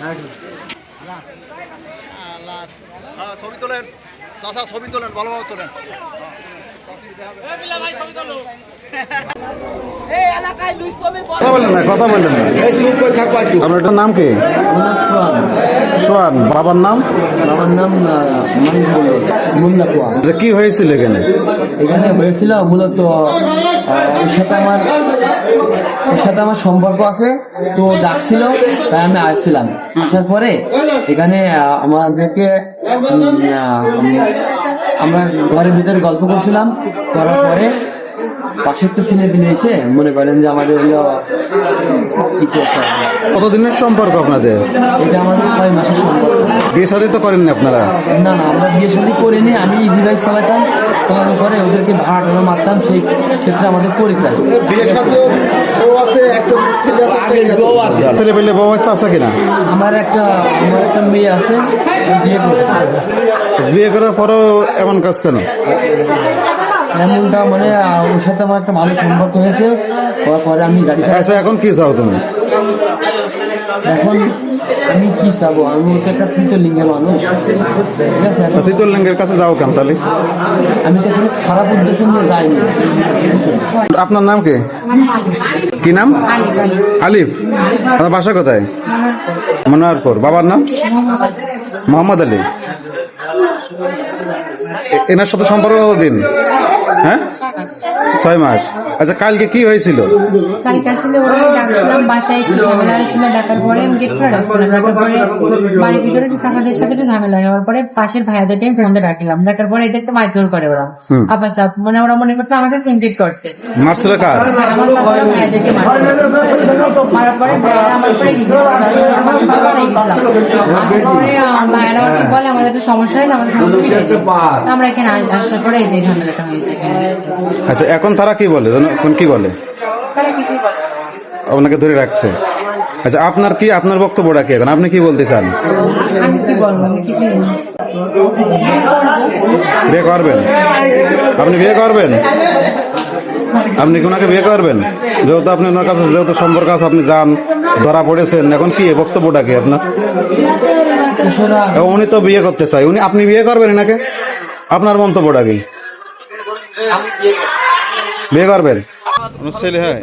হ্যাঁ ছবি তোলেন। চাষা ছবি তোলেন ভালোভাবে তোলেন। কথা বললেন না কথা বললেন না। আপনার এটার নাম কি? সোয়ান বাবার নাম? আমার নাম মোল্লা কুয়া কি হয়েছিল এখানে? এখানে হয়েছিল মূলত ওর সাথে আমার ওর সাথে আমার সম্পর্ক আছে তো ডাকছিল তাই আমি আসছিলাম। আসার পরে এখানে আমাদেরকে আমরা ঘরের ভিতরে গল্প করছিলাম করার পরে পাশের তো এসে মনে করেন যে আমাদের হলো। কতদিনের সম্পর্ক আপনাদের? এটা আমাদের ছয় মাসের সম্পর্ক। বিয়ে শাদী তো করেননি আপনারা? না না আমরা বিয়ে শাদী করিনি আমি ইজি বাইক চালাতাম। চালানোর পরে ওদেরকে ভাড়া টাড়া মারতাম সেই ক্ষেত্রে আমাদের পরিচয়। ছেলে পেলে বউ বাচ্চা আছে কিনা? আমার একটা আমার একটা মেয়ে আছে বিয়ে করছে বিয়ে করার পরেও এমন কাজ কেন? এমনটা মানে ওর সাথে আমার একটা ভালো সম্পর্ক হয়েছে। পরে আমি গাড়ি আচ্ছা এখন কি চাও তুমি? এখন আমি কি চাবো? আমি তো একটা তৃতীয় লিঙ্গের মানুষ। ঠিক আছে তৃতীয় লিঙ্গের কাছে যাও কেন তাহলে? আমি তো কোনো খারাপ উদ্দেশ্য নিয়ে যাইনি। আপনার নাম কি? কি নাম? আলিফ। আপনার বাসা কোথায়? মনোয়ারপুর বাবার নাম? মোহাম্মদ আলী। এনার সাথে সম্পর্ক দিন হ্যাঁ? ছয় মাস। আচ্ছা কালকে কি হয়েছিল? কালকে আসলে ওরা ডাকছিলাম বাসায় একটু ঝামেলা হয়েছিল ডাকার পরে আমি গেট করে ডাকছিলাম ডাকার পরে বাড়ির ভিতরে একটু চাকাদের সাথে একটু ঝামেলা হওয়ার পরে পাশের ভাইয়াদেরকে আমি ফোন ডাকলাম। ডাকার পরে এদেরকে মারধর করে ওরা। আবার চাপ মানে ওরা মনে করছে আমাকে সিনটেট করছে। মারছিল কার? আমার চাচারা ভাইয়াদেরকে মারছে মারার পরে ভাইয়ারা আমার পরে গিয়ে আমাকে বাবা রেখেছিলাম পরে আহ, ভাইয়ারা আমাকে বলে আমাদের একটু সমস্যা হয় আমাদের। আমরা এখানে আসার পরে এই ঝামেলাটা হয়েছে আচ্ছা এখন তারা কি বলে? এখন কি বলে। আপনাকে ধরে রাখছে। আচ্ছা আপনার কি আপনার বক্তব্যটা কি এখন? আপনি কি বলতে চান? আমি কি বলব? আমি কিছুই না। বিয়ে করবেন? আপনি বিয়ে করবেন? আপনি কি ওনাকে বিয়ে করবেন? যেহেতু আপনি ওনার কাছে যেহেতু সম্পর্ক আছে, আপনি যান, ধরা পড়েছেন। এখন কি বক্তব্যটা কি আপনার? উনি তো বিয়ে করতে চাই উনি আপনি বিয়ে করবেন এনাকে? আপনার মন্তব্যটা কি? বিয়ে করবেন? আমার ছেলে হয়।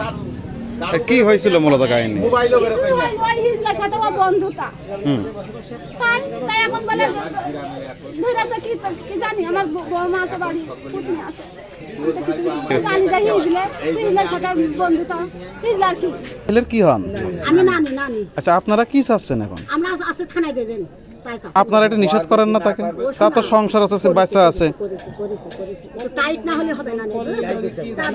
কি হয়েছিল মূলত কাহিনী? বন্ধুতা তাই তাই এখন বলে কি কি জানি আমার বৌমা আছে বাড়ি পুতনি আছে আমি তো কিছু জানি যে হিজলে হিজলার সাথে বন্ধুতা হিজলার কি ছেলের কি হন? আমি নানি নানি। আচ্ছা আপনারা কি চাচ্ছেন এখন? আমরা আছে থানায় দেবেন আপনারা এটা নিষেধ করেন না তাকে? তার তো সংসার আছে বাচ্চা আছে। টাইট না হলে হবে না? তা